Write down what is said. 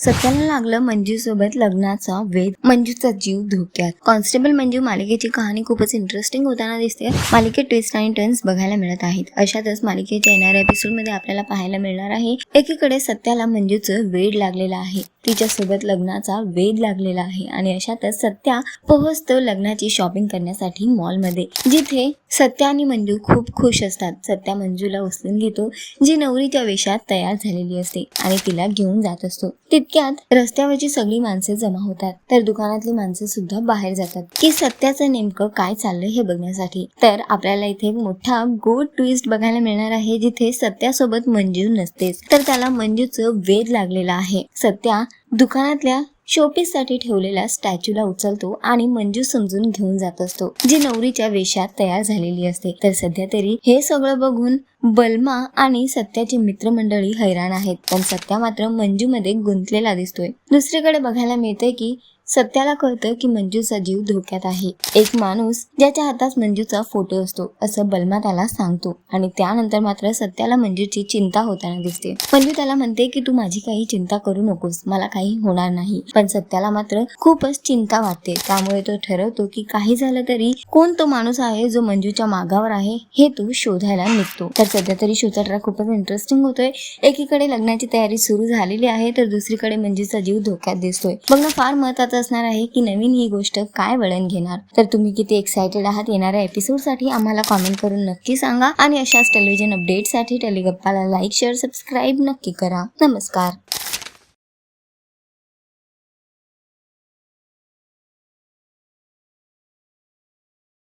सत्याला लागलं मंजू सोबत लग्नाचा वेद मंजूचा जीव धोक्यात. कॉन्स्टेबल मंजू मालिकेची कहाणी खूपच इंटरेस्टिंग होताना दिसते. मालिकेत ट्विस्ट आणि टर्न्स बघायला मिळत आहेत. अशातच मालिकेच्या येणाऱ्या एपिसोडमध्ये आपल्याला पाहायला मिळणार आहे एकीकडे सत्याला मंजूचं वेड लागलेलं आहे तिच्या सोबत लग्नाचा वेध लागलेला आहे आणि अशातच सत्या पोहोचतो लग्नाची शॉपिंग करण्यासाठी मॉलमध्ये जिथे सत्या आणि मंजू खूप खुश असतात. सत्या मंजूला उचलून घेतो जी नवरीच्या वेशात तयार झालेली असते आणि तिला घेऊन जात असतो. तितक्यात रस्त्यावरची सगळी माणसे जमा होतात. तर दुकानातली माणसे सुद्धा बाहेर जातात. की सत्याचं नेमकं काय चाललंय हे बघण्यासाठी. तर आपल्याला इथे मोठा गोड ट्विस्ट बघायला मिळणार आहे जिथे सत्यासोबत मंजू नसतेच. तर त्याला मंजूचं वेध लागलेला आहे. सत्या दुकानातल्या शोपीससाठी ठेवलेल्या स्टॅच्यूला उचलतो आणि मंजू समजून घेऊन जात असतो जी नवरीच्या वेशात तयार झालेली असते. तर सध्या तरी हे सगळं बघून बलमा आणि सत्याची मित्रमंडळी हैराण आहेत. पण सत्या मात्र मंजूमध्ये गुंतलेला दिसतोय. दुसरीकडे बघायला मिळतंय की सत्याला कळतं की मंजूचा जीव धोक्यात आहे. एक माणूस ज्याच्या हातात मंजूचा फोटो असतो असं बलमा त्याला सांगतो. आणि त्यानंतर मात्र सत्याला मंजूची चिंता होताना दिसते. मंजू त्याला म्हणते की तू माझी काही चिंता करू नकोस. मला काही होणार नाही. पण सत्याला मात्र खूपच चिंता वाटते. त्यामुळे तो ठरवतो की काही झालं तरी कोण तो माणूस आहे जो मंजूच्या मागावर आहे हे तो शोधायला निघतो. तर सध्या तरी शोचा ट्रॅक खूपच इंटरेस्टिंग होतोय. एकीकडे लग्नाची तयारी सुरू झालेली आहे तर दुसरीकडे मंजूचा जीव धोक्यात दिसतोय. बघणं फार महत्वाचं असणार आहे की नवीन ही गोष्ट काय वळण घेणार? तर तुम्ही किती एक्सायटेड आहात येणाऱ्या एपिसोडसाठी आम्हाला कॉमेंट करून नक्की सांगा. आणि अशाच टेलिव्हिजन अपडेटसाठी टेलिगप्पाला लाईक शेअर सबस्क्राईब नक्की करा. नमस्कार.